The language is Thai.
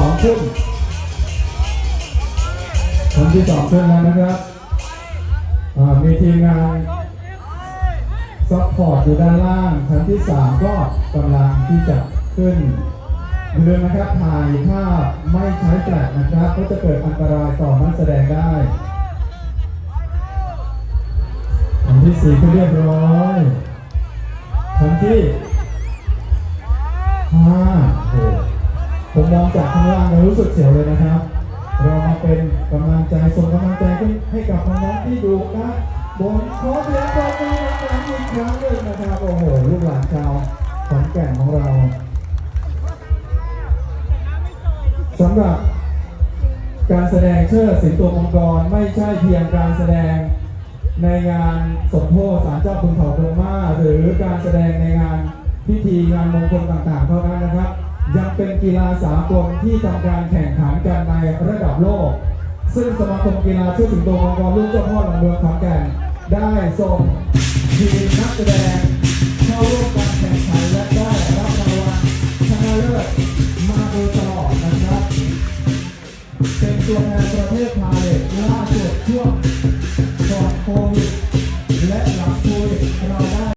องขึ้นชั้นที่สองขึ้นแล้วนะครับอ่ามีทีมงานซัพพอร์ตอยู่ด้านล่างชั้นที่สามก็กำลังที่จะขึ้นอย่าลืมนะครับถ่ายภาพไม่ใช้แฟลชนะครับ ก็จะเกิดอันตรายต่อนักแสดงได้ชั้นที่สี่ก็เรียบร้อย ผมมองจากข้างล่างรู้สึกเสียวเลยนะครับ เรามาเป็นกำลังใจส่งกำลังใจให้กับน้องที่ดูนะบนขอเสียงปรบมือดังๆอีกครั้งหนึ่งนะครับโอ้โหลูกหลานชาวขอนแก่นของเราสำหรับการแสดงเชิดสิงโตมังกรไม่ใช่เพียงการแสดงในงานสมโภชศาลเจ้าคุณเขาพงมาหรือการแสดงในงานพิธีงานมงคลต่างๆเท่านั้นนะครับ กีฬาสากลที่ทำการแข่งขันกันในระดับโลก ซึ่งสมาคมกีฬาเชิดสิงโตมังกรลูกเจ้าพ่อหลังเมืองขอนแก่นได้ส่งทีมนักแสดงเข้าร่วมการแข่งขันและได้รับรางวัลชนะเลิศมาโดยตลอดนะครับ เป็นตัวแทนประเทศไทยล่าสุดช่วง